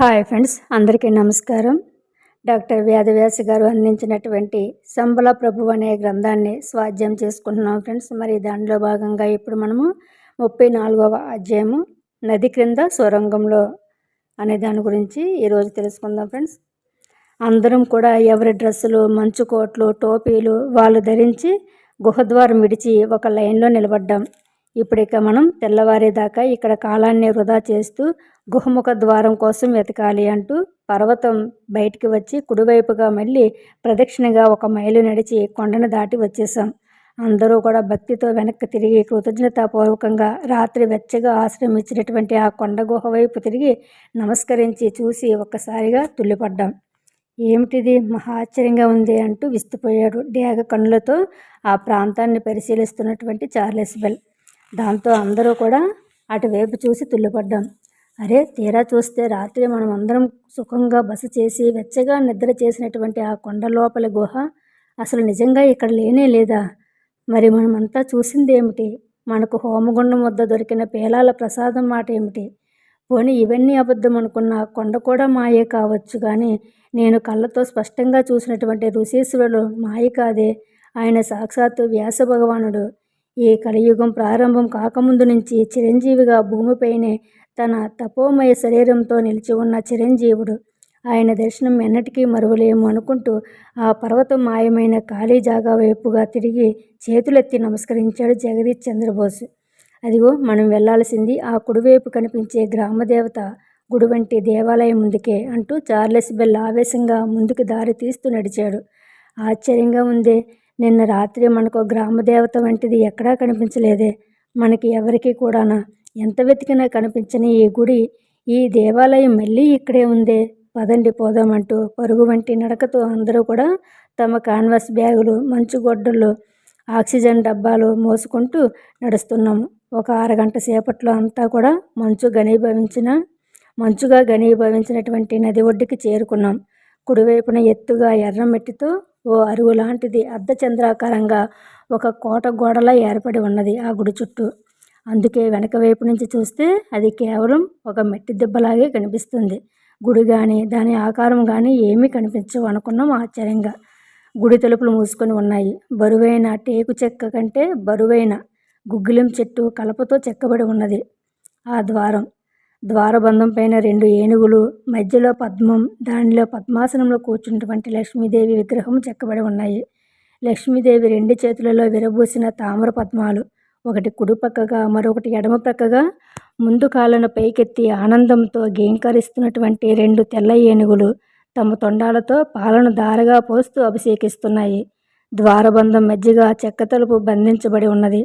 Hi friends అందరికీ నమస్కారం. Doctor వ్యాధవ్యాస గారు అందించినటువంటి సంబల ప్రభు అనే గ్రంథాన్ని స్వాధ్యాయం చేసుకుంటున్నాం ఫ్రెండ్స్. మరి దానిలో భాగంగా ఇప్పుడు మనము ముప్పై నాలుగవ అధ్యాయము నది క్రింద సొరంగంలో అనే దాని గురించి ఈరోజు తెలుసుకుందాం ఫ్రెండ్స్. అందరం కూడా ఎవరి డ్రెస్సులు మంచు కోట్లు టోపీలు వాళ్ళు ధరించి గుహద్వారం విడిచి ఒక లైన్లో నిలబడ్డాం. ఇప్పుడు ఇక మనం తెల్లవారేదాకా ఇక్కడ కాలాన్ని వృధా చేస్తూ గుహముఖ ద్వారం కోసం వెతకాలి అంటూ పర్వతం బయటికి వచ్చి కుడివైపుగా మళ్ళీ ప్రదక్షిణగా ఒక మైలు నడిచి కొండను దాటి వచ్చేసాం అందరూ కూడా భక్తితో వెనక్కి తిరిగి కృతజ్ఞతాపూర్వకంగా రాత్రి వెచ్చగా ఆశ్రమించినటువంటి ఆ కొండ గుహ వైపు తిరిగి నమస్కరించి చూసి ఒక్కసారిగా తుల్లిపడ్డాం. ఏమిటిది? మహా ఆశ్చర్యంగా ఉంది అంటూ విస్తుపోయాడు. డేగ కన్నులతో ఆ ప్రాంతాన్ని పరిశీలిస్తున్నటువంటి చార్లెస్ బెల్. దాంతో అందరూ కూడా అటువైపు చూసి తుల్లిపడ్డాం. అరే తీరా చూస్తే రాత్రి మనం అందరం సుఖంగా బస చేసి వెచ్చగా నిద్ర చేసినటువంటి ఆ కొండ లోపల గుహ అసలు నిజంగా ఇక్కడ లేనే లేదా? మరి మనమంతా చూసింది ఏమిటి? మనకు హోమగుండం వద్ద దొరికిన పేలాల ప్రసాదం మాట ఏమిటి? పోనీ ఇవన్నీ అబద్ధం అనుకున్న కొండ కూడా మాయే కావచ్చు కానీ నేను కళ్ళతో స్పష్టంగా చూసినటువంటి ఋషీశ్వరుడు మాయ కాదే. ఆయన సాక్షాత్తు వ్యాస భగవానుడు. ఈ కలియుగం ప్రారంభం కాకముందు నుంచి చిరంజీవిగా భూమిపైనే తన తపోమయ శరీరంతో నిలిచి ఉన్న చిరంజీవుడు. ఆయన దర్శనం ఎన్నటికీ మరువలేము అనుకుంటూ ఆ పర్వతం మాయమైన ఖాళీ జాగా వైపుగా తిరిగి చేతులెత్తి నమస్కరించాడు జగదీష్ చంద్రబోస్. అదిగో మనం వెళ్ళాల్సింది ఆ కుడివైపు కనిపించే గ్రామదేవత గుడి వంటి దేవాలయం ముందుకే అంటూ చార్లెస్ బెల్ ఆవేశంగా ముందుకు దారి తీస్తూ నడిచాడు. ఆశ్చర్యంగా ఉందే నిన్న రాత్రి మనకు గ్రామదేవత వంటిది ఎక్కడా కనిపించలేదే. మనకి ఎవరికి కూడానా? ఎంత వెతికినా కనిపించని ఈ గుడి ఈ దేవాలయం మళ్ళీ ఇక్కడే ఉందే. పదండి పోదామంటూ పరుగు వంటి నడకతో అందరూ కూడా తమ కాన్వాస్ బ్యాగులు మంచు గొడ్డలు ఆక్సిజన్ డబ్బాలు మోసుకుంటూ నడుస్తున్నాము ఒక అరగంట సేపట్లో అంతా కూడా మంచు ఘనీభవించిన మంచుగా ఘనీభవించినటువంటి నది ఒడ్డుకి చేరుకున్నాం. కుడివైపున ఎత్తుగా ఎర్రమెట్టితో ఓ అరుగు లాంటిది అర్ధచంద్రాకారంగా ఒక కోట గోడలా ఏర్పడి ఉన్నది ఆ గుడి చుట్టూ. అందుకే వెనక వైపు నుంచి చూస్తే అది కేవలం ఒక మెట్టి దెబ్బలాగే కనిపిస్తుంది. గుడి కానీ దాని ఆకారం కానీ ఏమీ కనిపించవు అనుకున్నాం ఆశ్చర్యంగా. గుడి తలుపులు మూసుకొని ఉన్నాయి. బరువైన టేకు చెక్క కంటే బరువైన గుగ్గిలం చెట్టు కలపతో చెక్కబడి ఉన్నది. ఆ ద్వారం ద్వారబంధం పైన రెండు ఏనుగులు మధ్యలో పద్మం దానిలో పద్మాసనంలో కూర్చున్నటువంటి లక్ష్మీదేవి విగ్రహం చెక్కబడి ఉన్నాయి. లక్ష్మీదేవి రెండు చేతులలో విరబూసిన తామర పద్మాలు ఒకటి కుడి పక్కగా మరొకటి ఎడమ ప్రక్కగా ముందు కాళ్ళను పైకెత్తి ఆనందంతో గేంకరిస్తున్నటువంటి రెండు తెల్ల ఏనుగులు తమ తొండాలతో పాలను దారగా పోస్తూ అభిషేకిస్తున్నాయి. ద్వారబంధం మధ్యగా చెక్క తలుపు బంధించబడి ఉన్నది.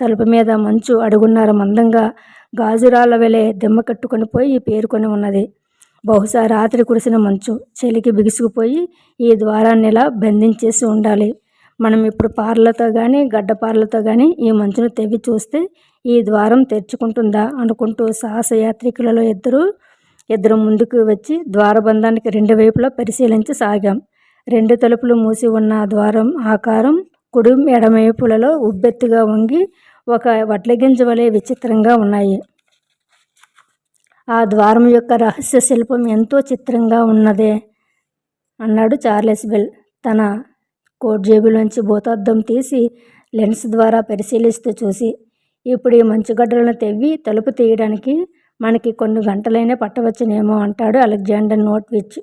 తలుపు మీద మంచు అడుగున్నర మందంగా గాజురాల వెలే దిమ్మ కట్టుకొని పోయి పేరుకొని ఉన్నది. బహుశా రాత్రి కురిసిన మంచు. చలికి బిగుసుకుపోయి ఈ ద్వారాన్ని ఇలా బంధించేసి ఉండాలి. మనం ఇప్పుడు పార్లతో కానీ గడ్డపార్లతో కానీ ఈ మంచును తెవ్వి చూస్తే ఈ ద్వారం తెరుచుకుంటుందా అనుకుంటూ సాహసయాత్రికులలో ఇద్దరు ఇద్దరు ముందుకు వచ్చి ద్వారబంధానికి రెండు వైపులా పరిశీలించి సాగాం రెండు తలుపులు మూసి ఉన్న ద్వారం ఆకారం కుడి ఎడమవైపులలో ఉబ్బెత్తుగా వంగి ఒక వడ్లగింజ వలె విచిత్రంగా ఉన్నాయి. ఆ ద్వారం యొక్క రహస్య శిల్పం ఎంతో చిత్రంగా ఉన్నదే అన్నాడు చార్లెస్ బెల్. తన కోట్ జేబులోంచి భూతార్థం తీసి లెన్స్ ద్వారా పరిశీలిస్తూ చూసి ఇప్పుడు ఈ మంచుగడ్డలను తెవ్వి తలుపు తీయడానికి మనకి కొన్ని గంటలైనా పట్టవచ్చునేమో అంటాడు అలెగ్జాండర్ నోట్విచ్.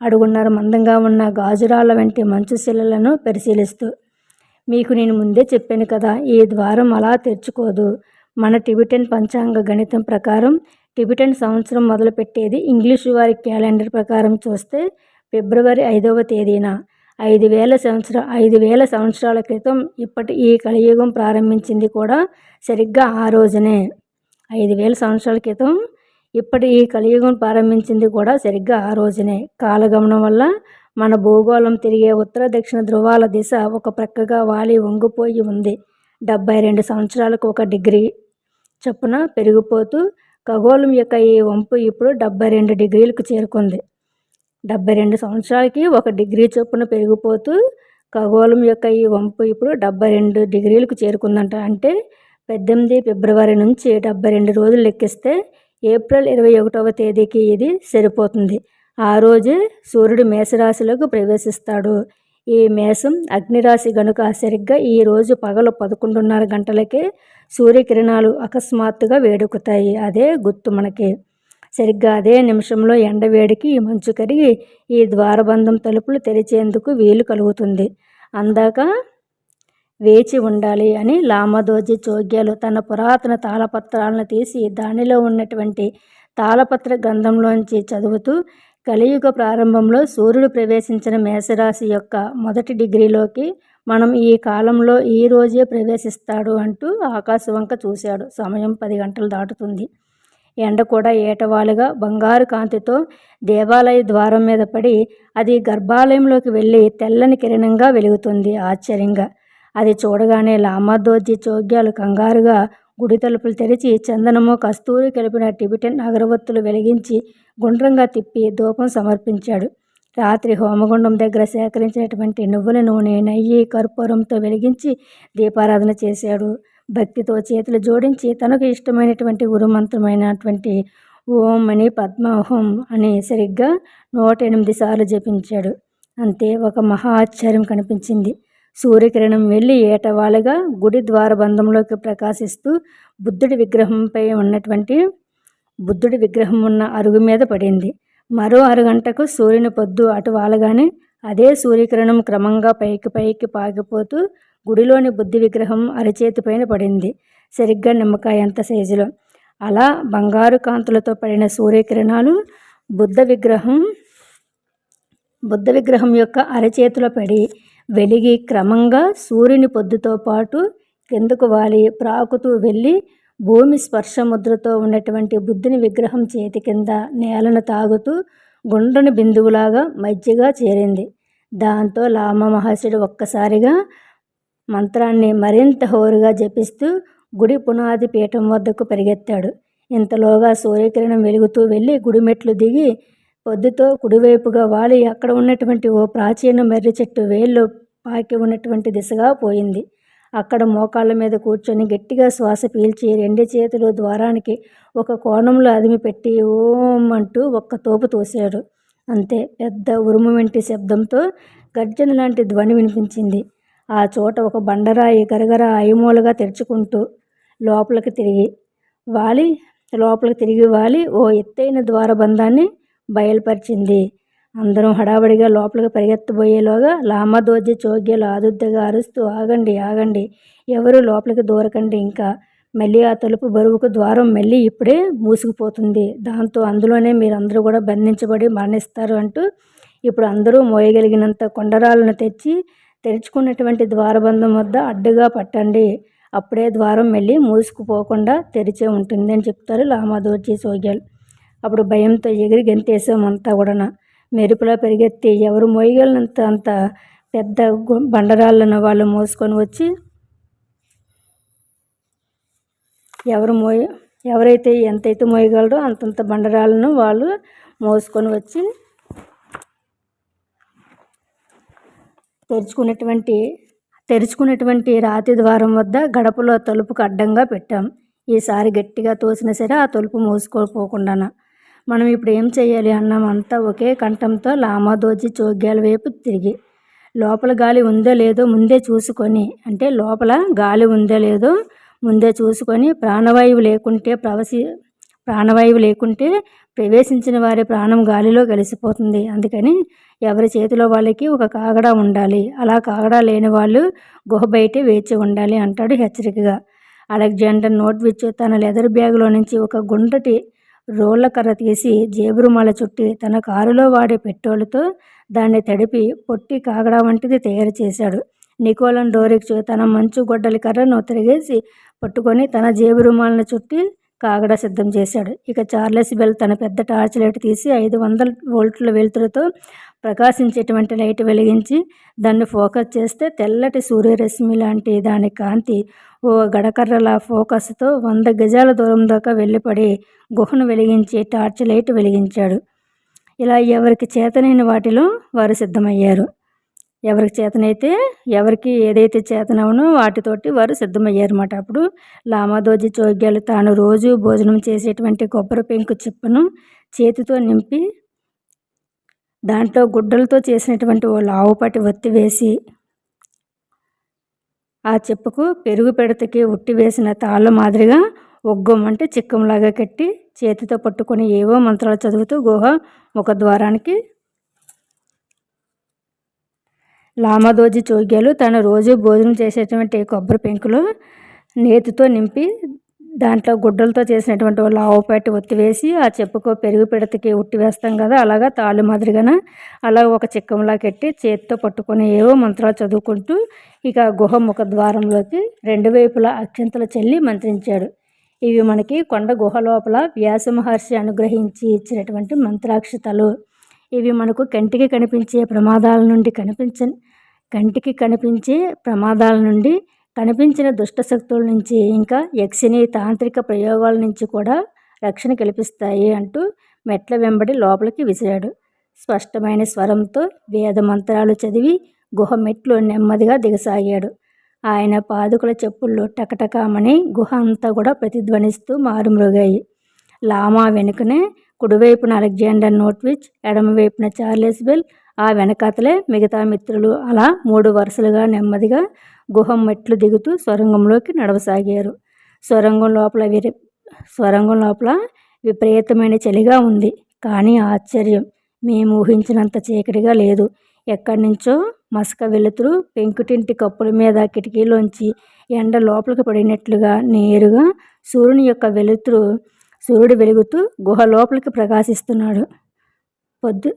అడుగున్నర మందంగా ఉన్న గాజురాల వంటి మంచు శిలలను పరిశీలిస్తూ మీకు నేను ముందే చెప్పాను కదా ఈ ద్వారం అలా తెరుచుకోదు. మన టిబిటన్ పంచాంగ గణితం ప్రకారం టిబిటన్ సంవత్సరం మొదలుపెట్టేది ఇంగ్లీషు వారి క్యాలెండర్ ప్రకారం చూస్తే ఫిబ్రవరి ఐదవ తేదీన. ఐదు వేల సంవత్సర ఐదు వేల సంవత్సరాల క్రితం ఇప్పటి ఈ కలియుగం ప్రారంభించింది కూడా సరిగ్గా ఆ రోజునే. ఐదు వేల సంవత్సరాల క్రితం ఇప్పటి ఈ కలియుగం ప్రారంభించింది కూడా సరిగ్గా ఆ రోజునే. కాలగమనం వల్ల మన భూగోళం తిరిగే ఉత్తర దక్షిణ ధ్రువాల దిశ ఒక ప్రక్కగా వాలి వంగిపోయి ఉంది. డెబ్బై రెండు సంవత్సరాలకు ఒక డిగ్రీ చొప్పున పెరిగిపోతూ ఖగోళం యొక్క ఈ వంపు ఇప్పుడు డెబ్బై రెండు డిగ్రీలకు చేరుకుంది. డెబ్బై రెండు సంవత్సరాలకి ఒక డిగ్రీ చొప్పున పెరిగిపోతూ ఖగోళం యొక్క ఈ వంపు ఇప్పుడు డెబ్బై రెండు డిగ్రీలకు చేరుకుందంట. అంటే పద్దెనిమిది ఫిబ్రవరి నుంచి డెబ్బై రెండు రోజులు లెక్కిస్తే ఏప్రిల్ ఇరవై ఒకటవ తేదీకి ఇది సరిపోతుంది. ఆ రోజే సూర్యుడు మేషరాశిలోకి ప్రవేశిస్తాడు. ఈ మేషం అగ్నిరాశి గనుక సరిగ్గా ఈ రోజు పగలు పదకొండున్నర గంటలకే సూర్యకిరణాలు అకస్మాత్తుగా వేడుకుతాయి అదే గుర్తు మనకి. సరిగ్గా అదే నిమిషంలో ఎండ వేడికి మంచు కరిగి ఈ ద్వారబంధం తలుపులు తెరిచేందుకు వీలు కలుగుతుంది. అందాక వేచి ఉండాలి అని లామదోజి చోగ్యాలు తన పురాతన తాళపత్రాలను తీసి దానిలో ఉన్నటువంటి తాళపత్ర గ్రంథంలోంచి చదువుతూ కలియుగ ప్రారంభంలో సూర్యుడు ప్రవేశించిన మేషరాశి యొక్క మొదటి డిగ్రీలోకి మనం ఈ కాలంలో ఈ రోజే ప్రవేశిస్తాడు అంటూ ఆకాశవంక చూశాడు. సమయం పది గంటలు దాటుతుంది. ఎండ కూడా ఏటవాలుగా బంగారు కాంతితో దేవాలయ ద్వారం మీద పడి అది గర్భాలయంలోకి వెళ్ళి తెల్లని కిరణంగా వెలుగుతుంది. ఆశ్చర్యంగా. అది చూడగానే లామాదోజీ చోగ్యాలు కంగారుగా గుడి తలుపులు తెరిచి చందనము కస్తూరి కలిపిన టిబిటన్ అగరవత్తులు వెలిగించి గుండ్రంగా తిప్పి ధూపం సమర్పించాడు. రాత్రి హోమగుండం దగ్గర సేకరించినటువంటి నువ్వుల నూనె నెయ్యి కర్పూరంతో వెలిగించి దీపారాధన చేశాడు. భక్తితో చేతులు జోడించి తనకు ఇష్టమైనటువంటి గురుమంత్రమైనటువంటి ఓం అని పద్మహోం అని సరిగ్గా నూట ఎనిమిది సార్లు జపించాడు. అంతే ఒక మహా ఆశ్చర్యం కనిపించింది. సూర్యకిరణం వెళ్ళి ఏటవాలుగా గుడి ద్వారబంధంలోకి ప్రకాశిస్తూ బుద్ధుడి విగ్రహంపై ఉన్నటువంటి బుద్ధుడి విగ్రహం ఉన్న అరుగు మీద పడింది. మరో అరగంటకు సూర్యుని పొద్దు అటు వాలగానే అదే సూర్యకిరణం క్రమంగా పైకి పైకి పాకిపోతూ గుడిలోని బుద్ధి విగ్రహం అరచేతి పైన పడింది. సరిగ్గా నిమ్మకాయ అంత సైజులో. అలా బంగారు కాంతులతో పడిన సూర్యకిరణాలు బుద్ధ విగ్రహం బుద్ధ విగ్రహం యొక్క అరచేతిలో పడి వెలిగి క్రమంగా సూర్యుని పొద్దుతో పాటు కిందకు వాలి ప్రాకుతూ వెళ్ళి భూమి స్పర్శ ముద్రతో ఉన్నటువంటి బుద్ధుని విగ్రహం చేతి కింద నేలను తాగుతూ గుండ్రని బిందువులాగా మధ్యగా చేరింది. దాంతో లామ మహర్షుడు ఒక్కసారిగా మంత్రాన్ని మరింత హోరుగా జపిస్తూ గుడి పునాది పీఠం వద్దకు పరిగెత్తాడు. ఇంతలోగా సూర్యకిరణం వెలుగుతూ వెళ్ళి గుడి మెట్లు దిగి పొద్దుతో కుడివైపుగా వాలి అక్కడ ఉన్నటువంటి ఓ ప్రాచీన మర్రి చెట్టు వేళ్ళు పాకి ఉన్నటువంటి దిశగా పోయింది. అక్కడ మోకాళ్ళ మీద కూర్చొని గట్టిగా శ్వాస పీల్చి రెండు చేతులు ద్వారానికి ఒక కోణంలో అదిమి పెట్టి ఓం అంటూ ఒక్క తోపు తోశాడు. అంతే పెద్ద ఉరుము వంటి శబ్దంతో గర్జన లాంటి ధ్వని వినిపించింది. ఆ చోట ఒక బండరాయి గరగర అయమూలగా తెరుచుకుంటూ లోపలికి తిరిగి వాలి లోపలికి తిరిగి వాలి ఓ ఎత్తైన ద్వారబంధాన్ని బయలుపరిచింది. అందరం హడావడిగా లోపలికి పరిగెత్తబోయేలోగా లామదోజి చోగ్యలు ఆదుద్దగా అరుస్తూ ఆగండి ఆగండి ఎవరు లోపలికి దూరకండి ఇంకా. మళ్ళీ ఆ తలుపు బరువుకు ద్వారం మళ్ళీ ఇప్పుడే మూసుకుపోతుంది. దాంతో అందులోనే మీరందరూ కూడా బంధించబడి మరణిస్తారు అంటూ ఇప్పుడు అందరూ మోయగలిగినంత కొండరాలను తెచ్చి తెరుచుకున్నటువంటి ద్వారబంధం వద్ద అడ్డుగా పట్టండి. అప్పుడే ద్వారం మళ్ళీ మూసుకుపోకుండా తెరిచే ఉంటుంది అని చెప్తారు లామాదోర్జీ సోగ్యాలు అప్పుడు భయంతో ఎగిరి గెంతేసామంతా కూడా మెరుపులా పెరిగెత్తి ఎవరు మోయగలినంత అంత పెద్ద బండరాళ్ళను వాళ్ళు మోసుకొని వచ్చి ఎవరు మోయ ఎవరైతే ఎంతైతే మోయగలరో అంతంత బండరాళ్ళను వాళ్ళు మోసుకొని వచ్చి తెరుచుకున్నటువంటి తెరుచుకున్నటువంటి రాతి ద్వారం వద్ద గడపలో తలుపుకు అడ్డంగా పెట్టాం. ఈసారి గట్టిగా తోసిన సరే ఆ తలుపు మోసుకోపోకుండా మనం ఇప్పుడు ఏం చేయాలి అన్నం అంతా ఒకే కంఠంతో లామాదోజి చోగ్యాల వైపు తిరిగి లోపల గాలి ఉందో లేదో ముందే చూసుకొని అంటే లోపల గాలి ఉందో లేదో ముందే చూసుకొని ప్రాణవాయువు లేకుంటే ప్రవసి ప్రాణవాయువు లేకుంటే ప్రవేశించిన వారి ప్రాణం గాలిలో కలిసిపోతుంది. అందుకని ఎవరి చేతిలో వాళ్ళకి ఒక కాగడా ఉండాలి. అలా కాగడా లేని వాళ్ళు గుహ బయటే వేచి ఉండాలి అంటాడు హెచ్చరికగా. అలెగ్జాండర్ నోట్విచ్ తన లెదర్ బ్యాగులో నుంచి ఒక గుండ్రటి రోళ్ళ కర్ర తీసి జేబురుమాల చుట్టి తన కారులో వాడే పెట్రోలుతో దాన్ని తడిపి పొట్టి కాగడా వంటిది తయారు చేశాడు. నికోలన్ డోరిక్ తన మంచు గొడ్డలి కర్రను తిరిగేసి పట్టుకొని తన జేబు రుమాలను చుట్టి కాగడ సిద్ధం చేశాడు. ఇక చార్లెస్ బెల్ తన పెద్ద టార్చ్ లైట్ తీసి ఐదు వందల వోల్ట్ల వెలుతురుతో ప్రకాశించేటువంటి లైట్ వెలిగించి దాన్ని ఫోకస్ చేస్తే తెల్లటి సూర్యరశ్మి లాంటి దాని కాంతి ఓ గడకర్రల ఫోకస్తో వంద గజాల దూరం దాకా వెళ్ళిపడి గుహను వెలిగించి టార్చ్ లైట్ వెలిగించాడు. ఇలా ఎవరికి చేతనైన వాటిలో వారు సిద్ధమయ్యారు. ఎవరికి చేతనైతే ఎవరికి ఏదైతే చేతనవునో వాటితోటి వారు సిద్ధమయ్యారన్నమాట. అప్పుడు లామాదోజి చోగ్యాలు తాను రోజు భోజనం చేసేటువంటి కొబ్బరి పెంకు చిప్పను చేతితో నింపి దాంట్లో గుడ్డలతో చేసినటువంటి ఓ లావుపాటి ఒత్తి వేసి ఆ చెప్పుకు పెరుగు పెడతకి ఉట్టి వేసిన తాళ్ళ మాదిరిగా ఒగ్గం అంటే చిక్కంలాగా కట్టి చేతితో పట్టుకొని ఏవో మంత్రాలు చదువుతూ గుహ ఒక ద్వారానికి లామదోజి చోగ్యాలు తను రోజు భోజనం చేసేటువంటి కొబ్బరి పెంకులో నేతితో నింపి దాంట్లో గుడ్డలతో చేసినటువంటి లావుపేట ఒత్తివేసి ఆ చెప్పుకో పెరుగు పిడతకి ఉట్టి వేస్తాం కదా అలాగా తాళ్ళు మాదిరిగాన అలా ఒక చిక్కంలా కట్టి చేతితో పట్టుకొని ఏవో మంత్రాలు చదువుకుంటూ ఇక గుహ ముఖ ద్వారంలోకి రెండు వైపులా అక్షంతలు చెల్లి మంత్రించాడు. ఇవి మనకి కొండ గుహ లోపల వ్యాస మహర్షి అనుగ్రహించి ఇచ్చినటువంటి మంత్రాక్షతలు. ఇవి మనకు కంటికి కనిపించే ప్రమాదాల నుండి కనిపించ కంటికి కనిపించే ప్రమాదాల నుండి కనిపించిన దుష్టశక్తుల నుంచి ఇంకా యక్షిని తాంత్రిక ప్రయోగాల నుంచి కూడా రక్షణ కల్పిస్తాయి అంటూ మెట్ల వెంబడి లోపలికి విసిరాడు. స్పష్టమైన స్వరంతో వేద మంత్రాలు చదివి గుహ మెట్లు నెమ్మదిగా దిగసాగాడు. ఆయన పాదుకుల చెప్పుల్లో టకటకామని గుహ అంతా కూడా ప్రతిధ్వనిస్తూ మారుమ్రోగాయి. లామా వెనుకనే కుడివైపున అలెగ్జాండర్ నోట్విచ్ ఎడమవైపున చార్లెస్ బెల్ ఆ వెనకాతలే మిగతా మిత్రులు. అలా మూడు వరుసలుగా నెమ్మదిగా గుహం మెట్లు దిగుతూ సొరంగంలోకి నడవసాగారు. సొరంగం లోపల విరి సొరంగం లోపల విపరీతమైన చలిగా ఉంది. కానీ ఆశ్చర్యం మేము ఊహించినంత చీకటిగా లేదు. ఎక్కడి నుంచో మసక వెలుతురు పెంకుటింటి కప్పుల మీద కిటికీలోంచి ఎండ లోపలికి పడినట్లుగా నేరుగా సూర్యుని యొక్క వెలుతురు సూర్యుడు వెలుగుతూ గుహ లోపలికి ప్రకాశిస్తున్నాడు. పొద్దు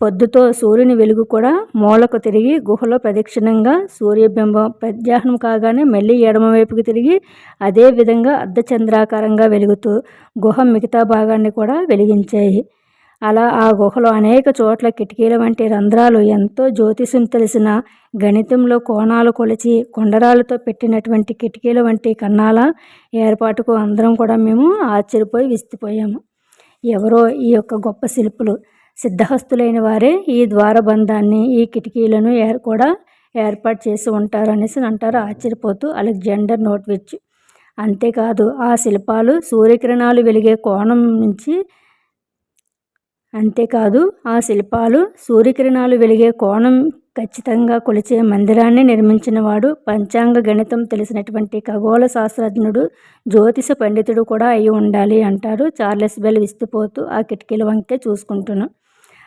పొద్దుతో సూర్యుని వెలుగు కూడా మూలకు తిరిగి గుహలో ప్రదక్షిణంగా సూర్యబింబం ప్రత్యాహ్నం కాగానే మళ్ళీ ఎడమవైపుకి తిరిగి అదే విధంగా అర్ధచంద్రాకారంగా వెలుగుతూ గుహ మిగతా భాగాన్ని కూడా వెలిగించాయి. అలా ఆ గుహలో అనేక చోట్ల కిటికీల వంటి రంధ్రాలు ఎంతో జ్యోతిషం తెలిసిన గణితంలో కోణాలు కొలిచి కొండరాలతో పెట్టినటువంటి కిటికీల వంటి కన్నాల ఏర్పాటుకు అందరం కూడా మేము ఆశ్చర్యపోయి విసిపోయాము ఎవరో ఈ యొక్క గొప్ప శిల్పులు సిద్ధహస్తులైన వారే ఈ ద్వారబంధాన్ని ఈ కిటికీలను ఏర్ కూడా ఏర్పాటు చేసి ఉంటారు అనేసి అంటారు ఆశ్చర్యపోతూ అలెగ్జాండర్ నోట్విచ్. అంతేకాదు ఆ శిల్పాలు సూర్యకిరణాలు వెలిగే కోణం నుంచి అంతేకాదు ఆ శిల్పాలు సూర్యకిరణాలు వెలిగే కోణం ఖచ్చితంగా కొలిచే మందిరాన్ని నిర్మించినవాడు పంచాంగ గణితం తెలిసినటువంటి ఖగోళ శాస్త్రజ్ఞుడు జ్యోతిష పండితుడు కూడా అయి ఉండాలి అంటారు చార్లెస్ బెల్ విస్తుపోతూ ఆ కిటికీల వంకే చూసుకుంటున్నాం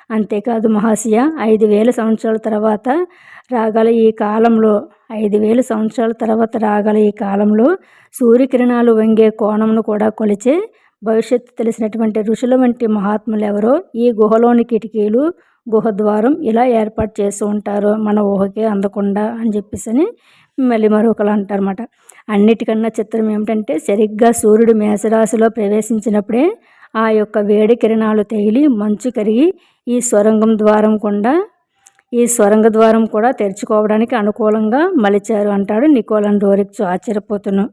అంతేకాదు మహాశయ ఐదు వేల సంవత్సరాల తర్వాత రాగల ఈ కాలంలో ఐదు వేల సంవత్సరాల తర్వాత రాగల ఈ కాలంలో సూర్యకిరణాలు వంగే కోణమును కూడా కొలిచే భవిష్యత్తు తెలిసినటువంటి ఋషుల వంటి మహాత్ములు ఎవరో ఈ గుహలోని కిటికీలు గుహ ద్వారం ఇలా ఏర్పాటు చేస్తూ ఉంటారు. మన ఊహకే అందకుండా అని చెప్పేసి అని మళ్ళీ మరొకరు అంటారన్నమాట. అన్నిటికన్నా చిత్రం ఏమిటంటే సరిగ్గా సూర్యుడు మేషరాశిలో ప్రవేశించినప్పుడే ఆ యొక్క వేడి కిరణాలు తగిలి మంచు కరిగి ఈ సొరంగం ద్వారం కూడా ఈ సొరంగ ద్వారం కూడా తెరుచుకోవడానికి అనుకూలంగా మలిచారు అంటాడు నికోలన్ డోరిక్స్ ఆశ్చర్యపోతున్నాం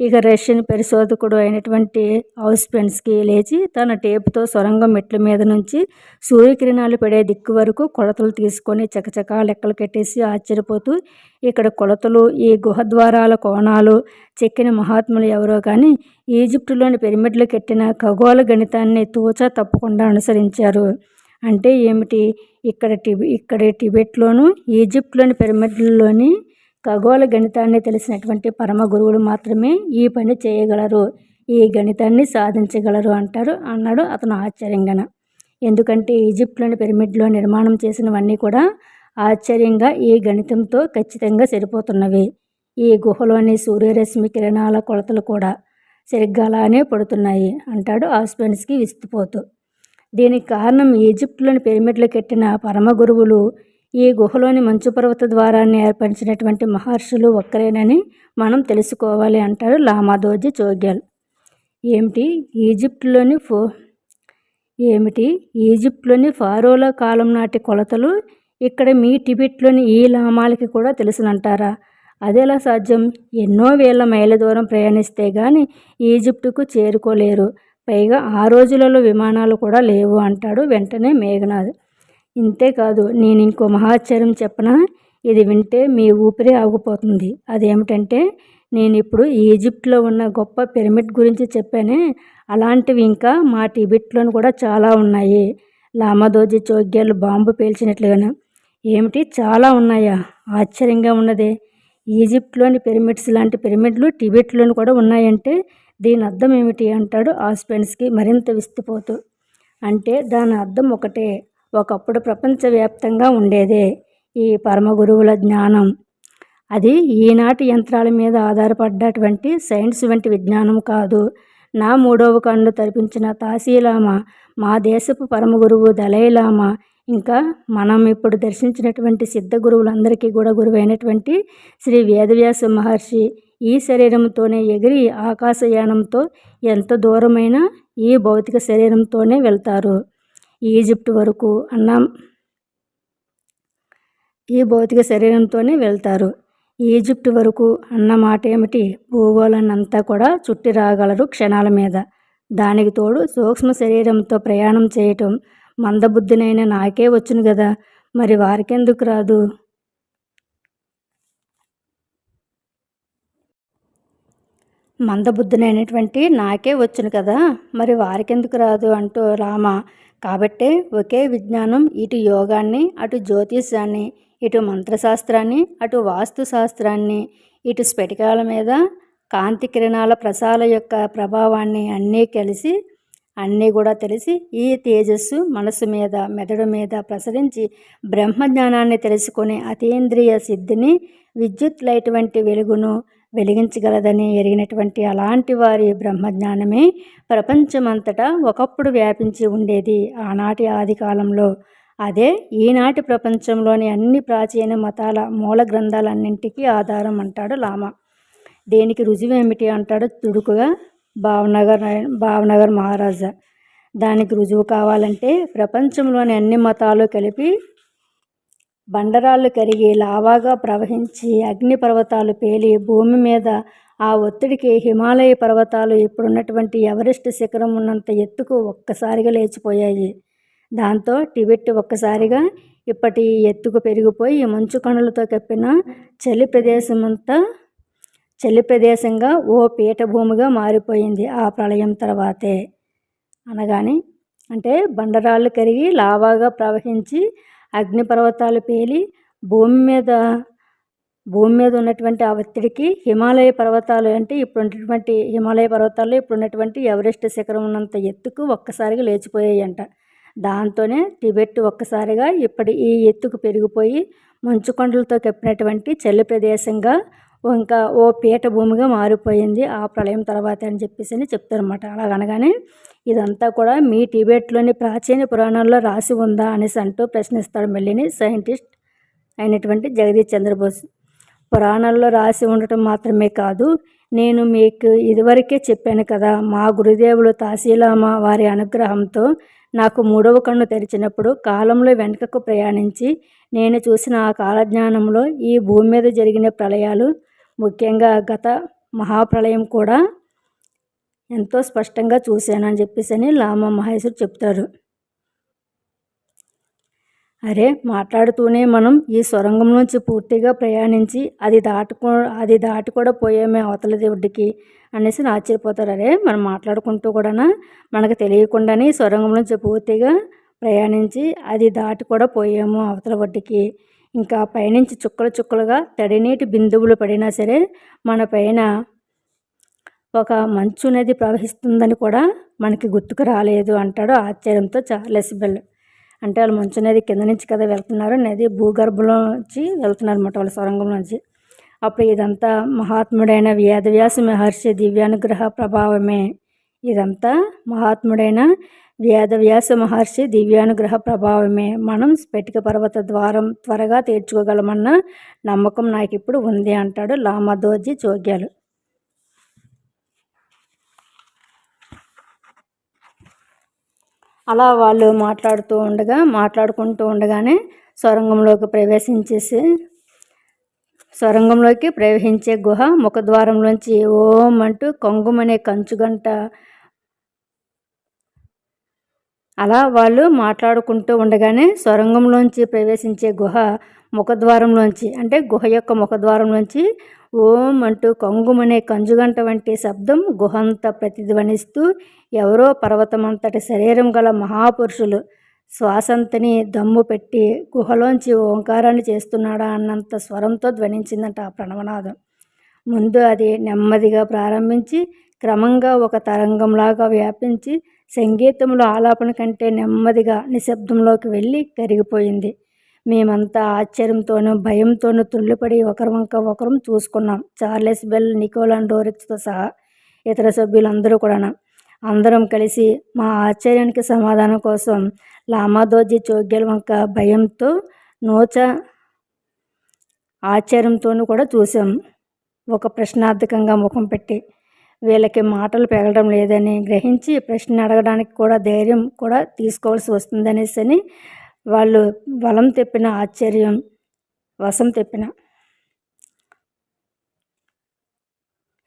ఇక రష్యన్ పరిశోధకుడు అయినటువంటి హౌస్పెన్స్కి లేచి తన టేపుతో సొరంగం మెట్ల మీద నుంచి సూర్యకిరణాలు పడే దిక్కు వరకు కొలతలు తీసుకొని చకచకా లెక్కలు కట్టేసి ఆశ్చర్యపోతూ ఇక్కడ కొలతలు ఈ గుహద్వారాల కోణాలు చెక్కిన మహాత్ములు ఎవరో కానీ ఈజిప్టులోని పిరమిడ్లు కట్టిన ఖగోళ గణితాన్ని తూచా తప్పకుండా అనుసరించారు. అంటే ఏమిటి? ఇక్కడ టిబి ఇక్కడ టిబెట్లోను ఈజిప్ట్లోని పిరమిడ్లలోని ఖగోళ గణితాన్ని తెలిసినటువంటి పరమ గురువులు మాత్రమే ఈ పని చేయగలరు. ఈ గణితాన్ని సాధించగలరు అంటారు అన్నాడు అతను ఆశ్చర్యంగా ఎందుకంటే ఈజిప్ట్లోని పిరమిడ్లో నిర్మాణం చేసినవన్నీ కూడా ఆశ్చర్యంగా ఈ గణితంతో ఖచ్చితంగా సరిపోతున్నవి. ఈ గుహలోని సూర్యరశ్మి కిరణాల కొలతలు కూడా సరిగ్గా అలానే పడుతున్నాయి అంటాడు ఆస్పెన్స్కి విస్తుపోతూ. దీనికి కారణం ఈజిప్ట్లోని పిరమిడ్లు కట్టిన పరమ గురువులు ఈ గుహలోని మంచు పర్వత ద్వారాన్ని ఏర్పరిచినటువంటి మహర్షులు ఒక్కరేనని మనం తెలుసుకోవాలి అంటారు లామాదోజీ చోగ్యాల్. ఏమిటి? ఈజిప్ట్లోని ఫో ఏమిటి? ఈజిప్ట్లోని ఫారోల కాలం నాటి కొలతలు ఇక్కడ మీ టిబెట్లోని ఈ లామాలకి కూడా తెలుసునంటారా? అదెలా సాధ్యం? ఎన్నో వేల మైళ్ళ దూరం ప్రయాణిస్తే కానీ ఈజిప్టుకు చేరుకోలేరు. పైగా ఆ రోజులలో విమానాలు కూడా లేవు అంటాడు వెంటనే మేఘనాథ్. ఇంతేకాదు నేను ఇంకో మహాశ్చర్యం చెప్పనా? ఇది వింటే మీ ఊపిరి ఆగిపోతుంది. అదేమిటంటే నేను ఇప్పుడు ఈజిప్ట్లో ఉన్న గొప్ప పిరమిడ్ గురించి చెప్పానే అలాంటివి ఇంకా మా టిబెట్లోని కూడా చాలా ఉన్నాయి. లామదోజి చోగ్యాలు బాంబు పేల్చినట్లుగాను. ఏమిటి? చాలా ఉన్నాయా? ఆశ్చర్యంగా ఉన్నదే. ఈజిప్ట్లోని పిరమిడ్స్ లాంటి పిరమిడ్లు టిబెట్లోని కూడా ఉన్నాయంటే దీని అర్థం ఏమిటి అంటాడు ఆస్పెన్స్కి మరింత విస్తుపోతూ. అంటే దాని అర్థం ఒకటే. ఒకప్పుడు ప్రపంచవ్యాప్తంగా ఉండేదే ఈ పరమ గురువుల జ్ఞానం. అది ఈనాటి యంత్రాల మీద ఆధారపడ్డటువంటి సైన్స్ వంటి విజ్ఞానం కాదు. నా మూడవ కన్ను తరిపించిన తాసీలామా మా దేశపు పరమ గురువు దలైలామా ఇంకా మనం ఇప్పుడు దర్శించినటువంటి సిద్ధ గురువులందరికీ కూడా గురువైనటువంటి శ్రీ వేదవ్యాస మహర్షి ఈ శరీరంతోనే ఎగిరి ఆకాశయానంతో ఎంత దూరమైనా ఈ భౌతిక శరీరంతోనే వెళ్తారు. ఈజిప్ట్ వరకు అన్నాం. ఈ భౌతిక శరీరంతోనే వెళ్తారు. ఈజిప్ట్ వరకు అన్న మాట ఏమిటి భూగోళాన్నంతా కూడా చుట్టి రాగలరు క్షణాల మీద. దానికి తోడు సూక్ష్మ శరీరంతో ప్రయాణం చేయటం మందబుద్ధినైన నాకే వచ్చును కదా మరి వారికెందుకు రాదు? మందబుద్ధినైనటువంటి నాకే వచ్చును కదా. మరి వారికెందుకు రాదు అంటూ రామ కాబట్టే ఒకే విజ్ఞానం ఇటు యోగాన్ని అటు జ్యోతిషాన్ని ఇటు మంత్రశాస్త్రాన్ని అటు వాస్తు శాస్త్రాన్ని ఇటు స్ఫటికాల మీద కాంతి కిరణాల ప్రసాల యొక్క ప్రభావాన్ని అన్నీ కలిసి అన్నీ కూడా తెలిసి ఈ తేజస్సు మనసు మీద మెదడు మీద ప్రసరించి బ్రహ్మజ్ఞానాన్ని తెలుసుకునే అతీంద్రియ సిద్ధిని విద్యుత్ లైట్ వంటి వెలుగును వెలిగించగలదని ఎరిగినటువంటి అలాంటి వారి బ్రహ్మజ్ఞానమే ప్రపంచమంతటా ఒకప్పుడు వ్యాపించి ఉండేది ఆనాటి ఆది కాలంలో అదే ఈనాటి ప్రపంచంలోని అన్ని ప్రాచీన మతాల మూల గ్రంథాలన్నింటికీ ఆధారం అంటాడు లామ. దేనికి రుజువు ఏమిటి అంటాడు తుడుకుగా భావనగర్ భావనగర్ మహారాజా. దానికి రుజువు కావాలంటే ప్రపంచంలోని అన్ని మతాలు కలిపి బండరాళ్ళు కరిగి లావాగా ప్రవహించి అగ్నిపర్వతాలు పేలి భూమి మీద ఆ ఒత్తిడికి హిమాలయ పర్వతాలు ఇప్పుడున్నటువంటి ఎవరెస్ట్ శిఖరం ఉన్నంత ఎత్తుకు ఒక్కసారిగా లేచిపోయాయి. దాంతో టిబెట్ ఒక్కసారిగా ఇప్పటి ఎత్తుకు పెరిగిపోయి మంచు కణులతో కప్పిన చలి ప్రదేశమంతా చలి ప్రదేశంగా ఓ పీఠభూమిగా మారిపోయింది ఆ ప్రళయం తర్వాతే. అనగానే అంటే బండరాళ్ళు కరిగి లావాగా ప్రవహించి అగ్నిపర్వతాలు పేలి భూమి మీద భూమి మీద ఉన్నటువంటి ఆ ఒత్తిడికి హిమాలయ పర్వతాలు అంటే ఇప్పుడు ఉన్నటువంటి హిమాలయ పర్వతాల్లో ఇప్పుడు ఉన్నటువంటి ఎవరెస్ట్ శిఖరం ఉన్నంత ఎత్తుకు ఒక్కసారిగా లేచిపోయాయి అంట దాంతోనే టిబెట్ ఒక్కసారిగా ఇప్పటి ఈ ఎత్తుకు పెరిగిపోయి మంచు కొండలతో కప్పినటువంటి చలి ప్రదేశంగా ఇంకా ఓ పీఠభూమిగా మారిపోయింది. ఆ ప్రళయం తర్వాత అని చెప్పేసి అని చెప్తారన్నమాట. అలాగనగానే ఇదంతా కూడా మీ టిబెట్లోని ప్రాచీన పురాణాల్లో రాసి ఉందా అనేసి అంటూ ప్రశ్నిస్తాడు మళ్ళీని సైంటిస్ట్ అయినటువంటి జగదీష్ చంద్రబోస్. పురాణాల్లో రాసి ఉండటం మాత్రమే కాదు నేను మీకు ఇదివరకే చెప్పాను కదా మా గురుదేవులు తాసీలామ వారి అనుగ్రహంతో నాకు మూడవ కన్ను తెరిచినప్పుడు కాలంలో వెనుకకు ప్రయాణించి నేను చూసిన ఆ కాలజ్ఞానంలో ఈ భూమి మీద జరిగిన ప్రళయాలు ముఖ్యంగా గత మహాప్రళయం కూడా ఎంతో స్పష్టంగా చూశానని చెప్పేసి అని లామా మహేశ్వరు చెప్తారు. అరే మాట్లాడుతూనే మనం ఈ సొరంగం నుంచి పూర్తిగా ప్రయాణించి అది దాటుకో అది దాటి కూడా పోయామే అవతల దేవుడికి అనేసి ఆశ్చర్యపోతారు. అరే మనం మాట్లాడుకుంటూ కూడా మనకు తెలియకుండానే సొరంగం నుంచి పూర్తిగా ప్రయాణించి అది దాటి కూడా పోయాము అవతల ఒడ్డుకి ఇంకా పైనుంచి చుక్కలు చుక్కలుగా తడినీటి బిందువులు పడినా సరే మన పైన ఒక మంచు నది ప్రవహిస్తుందని కూడా మనకి గుర్తుకు రాలేదు అంటాడు ఆశ్చర్యంతో చార్లెస్ బెల్. అంటే వాళ్ళు మంచు నది కింద నుంచి కదా వెళ్తున్నారు నది భూగర్భంలో నుంచి వెళ్తున్నారు అనమాట వాళ్ళ సొరంగం నుంచి అప్పుడు ఇదంతా మహాత్ముడైన వేదవ్యాస మహర్షి దివ్యానుగ్రహ ప్రభావమే. ఇదంతా మహాత్ముడైన వేదవ్యాస మహర్షి దివ్యానుగ్రహ ప్రభావమే. మనం స్ఫటిక పర్వత ద్వారం త్వరగా తీర్చుకోగలమన్న నమ్మకం నాకు ఇప్పుడు ఉంది అంటాడు లామదోజీ చోగ్యాలు. అలా వాళ్ళు మాట్లాడుతూ ఉండగా మాట్లాడుకుంటూ ఉండగానే సొరంగంలోకి ప్రవేశించేసి సొరంగంలోకి ప్రవహించే గుహ ముఖద్వారంలోంచి ఓం అంటూ కొంగుమనే కంచుగంట అలా వాళ్ళు మాట్లాడుకుంటూ ఉండగానే సొరంగంలోంచి ప్రవేశించే గుహ ముఖద్వారంలోంచి అంటే గుహ యొక్క ముఖద్వారంలోంచి ఓం అంటూ కొంగుమనే కంజుగంట వంటి శబ్దం గుహంతా ప్రతిధ్వనిస్తూ ఎవరో పర్వతమంతటి శరీరం గల మహాపురుషులు శ్వాసంతని దమ్ము పెట్టి గుహలోంచి ఓంకారాన్ని చేస్తున్నాడా అన్నంత స్వరంతో ధ్వనించిందంట ఆ ప్రణవనాదం ముందు అది నెమ్మదిగా ప్రారంభించి క్రమంగా ఒక తరంగంలాగా వ్యాపించి సంగీతంలో ఆలాపన కంటే నెమ్మదిగా నిశ్శబ్దంలోకి వెళ్ళి కరిగిపోయింది. మేమంతా ఆశ్చర్యంతోనూ భయంతోనూ తుళ్ళిపడి ఒకరి వంక ఒకరం చూసుకున్నాం. చార్లెస్ బెల్ నికోలాన్ డోరిక్స్తో సహా ఇతర సభ్యులందరూ కూడా అందరం కలిసి మా ఆశ్చర్యానికి సమాధానం కోసం లామాదోజీ చోగ్యల వంక భయంతో నోచ ఆశ్చర్యంతోనూ కూడా చూసాం ఒక ప్రశ్నార్థకంగా ముఖం పెట్టి వీళ్ళకి మాటలు పెరగడం లేదని గ్రహించి ప్రశ్న అడగడానికి కూడా ధైర్యం కూడా తీసుకోవాల్సి వస్తుందనేసి అని వాళ్ళు వలం తెప్పిన ఆశ్చర్యం వశం తెప్పిన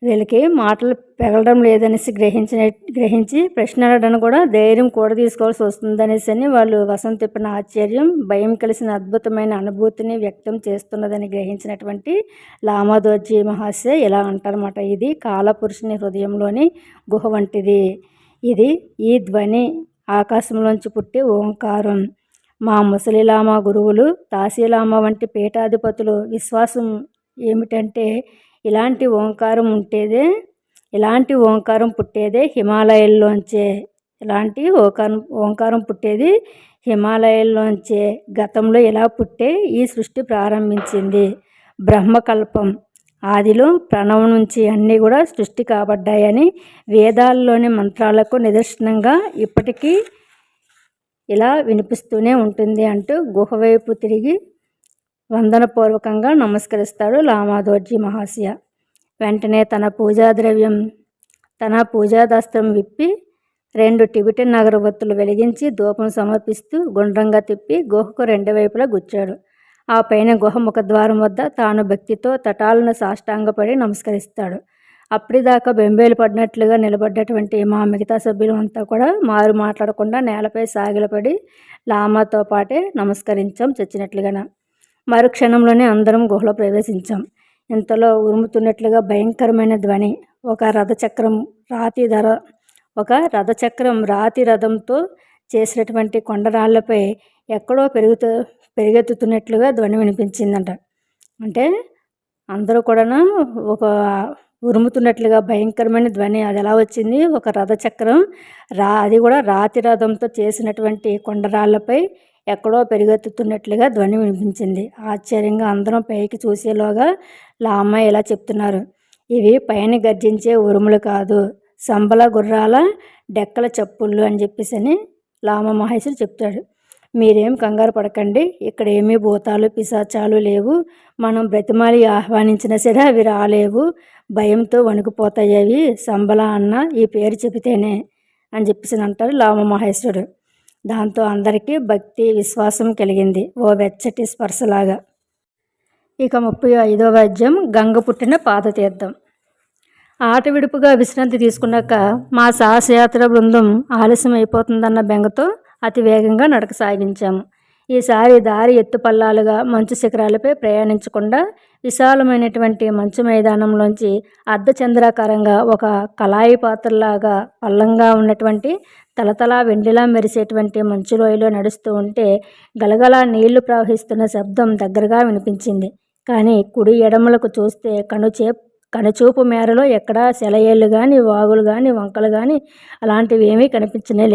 వీళ్ళకి మాటలు పెగలడం లేదనేసి గ్రహించిన గ్రహించి ప్రశ్న అడగడం కూడా ధైర్యం కూడా తీసుకోవాల్సి వస్తుందనేసి అని వాళ్ళు వసంత తిప్పిన ఆశ్చర్యం భయం కలిసిన అద్భుతమైన అనుభూతిని వ్యక్తం చేస్తున్నదని గ్రహించినటువంటి లామాదోర్జీ మహాశయ ఇలా అంటారన్నమాట. ఇది కాలపురుషుని హృదయంలోని గుహ వంటిది. ఇది ఈ ధ్వని ఆకాశంలోంచి పుట్టే ఓంకారం. మా ముసలిలామా గురువులు తాసీలామా వంటి పీఠాధిపతులు విశ్వాసం ఏమిటంటే ఇలాంటి ఓంకారం ఉంటేదే ఇలాంటి ఓంకారం పుట్టేదే హిమాలయాల్లోంచే ఇలాంటి ఓంకారం ఓంకారం పుట్టేది హిమాలయాల్లోంచే గతంలో ఇలా పుట్టే ఈ సృష్టి ప్రారంభించింది. బ్రహ్మకల్పం ఆదిలో ప్రణవం నుంచి అన్నీ కూడా సృష్టి కాబడ్డాయని వేదాల్లోని మంత్రాలకు నిదర్శనంగా ఇప్పటికీ ఇలా వినిపిస్తూనే ఉంటుంది అంటూ గుహ వైపు తిరిగి వందనపూర్వకంగా నమస్కరిస్తాడు లామాదోర్జీ మహాశయ. వెంటనే తన పూజా ద్రవ్యం తన పూజాదస్త్రం విప్పి రెండు టిబిటన్ నగరవత్తులు వెలిగించి ధూపం సమర్పిస్తూ గుండ్రంగా తిప్పి గుహకు రెండు వైపులా గుచ్చాడు. ఆ పైన గుహ ముఖద్వారం వద్ద తాను భక్తితో తటాలను సాష్టాంగపడి నమస్కరిస్తాడు. అప్పటిదాకా బెంబేలు పడినట్లుగా నిలబడ్డటువంటి మా మిగతా సభ్యులు అంతా కూడా మారు మాట్లాడకుండా నేలపై సాగిలపడి లామాతో పాటే నమస్కరించాం చచ్చినట్లుగా మరుక్షణంలోనే అందరం గుహలో ప్రవేశించాం. ఇంతలో ఉరుముతున్నట్లుగా భయంకరమైన ధ్వని ఒక రథచక్రం రాతి ధర ఒక రథచక్రం రాతి రథంతో చేసినటువంటి కొండరాళ్ళపై ఎక్కడో పెరుగుతూ పెరిగెత్తుతున్నట్లుగా ధ్వని వినిపించిందంట. అంటే అందరూ కూడా ఒక ఉరుముతున్నట్లుగా భయంకరమైన ధ్వని అది ఎలా వచ్చింది? ఒక రథచక్రం రా అది కూడా రాతి రథంతో చేసినటువంటి కొండరాళ్ళపై ఎక్కడో పెరిగెత్తుతున్నట్లుగా ధ్వని వినిపించింది. ఆశ్చర్యంగా అందరం పైకి చూసేలోగా లామ్మ ఇలా చెప్తున్నారు. ఇవి పైన గర్జించే ఉరుములు కాదు సంబల గుర్రాల డెక్కల చప్పుళ్ళు అని చెప్పేసి అని లామ మహేశ్వరు చెప్తాడు. మీరేం కంగారు పడకండి ఇక్కడ ఏమీ భూతాలు పిశాచాలు లేవు. మనం బ్రతిమాలి ఆహ్వానించినా సరే అవి రాలేవు. భయంతో వణికిపోతాయి అవి. సంబల అన్న ఈ పేరు చెబితేనే అని చెప్పేసి అంటారు లామ మహేశ్వరుడు. దాంతో అందరికీ భక్తి విశ్వాసం కలిగింది. ఓ వెచ్చటి స్పర్శలాగా. ఇక ముప్పై ఐదో వాద్యం గంగ పుట్టిన పాదతీర్థం ఆట విడుపుగా విశ్రాంతి తీసుకున్నాక మా సాహసయాత్ర బృందం ఆలస్యం అయిపోతుందన్న బెంగతో అతి వేగంగా నడక సాగించాము. ఈసారి దారి ఎత్తుపల్లాలుగా మంచు శిఖరాలపై ప్రయాణించకుండా విశాలమైనటువంటి మంచు మైదానంలోంచి అర్ధచంద్రాకారంగా ఒక కళాయి పాత్రలాగా పల్లంగా ఉన్నటువంటి తలతలా వెండిలా మెరిసేటువంటి మంచులోయలో నడుస్తూ ఉంటే గలగల నీళ్ళు ప్రవహిస్తున్న శబ్దం దగ్గరగా వినిపించింది. కానీ కుడి ఎడమలకు చూస్తే కనుచే కనుచూపు మేరలో ఎక్కడా సెలయేళ్ళు కానీ వాగులు కానీ వంకలు కానీ అలాంటివి ఏమీ కనిపించనే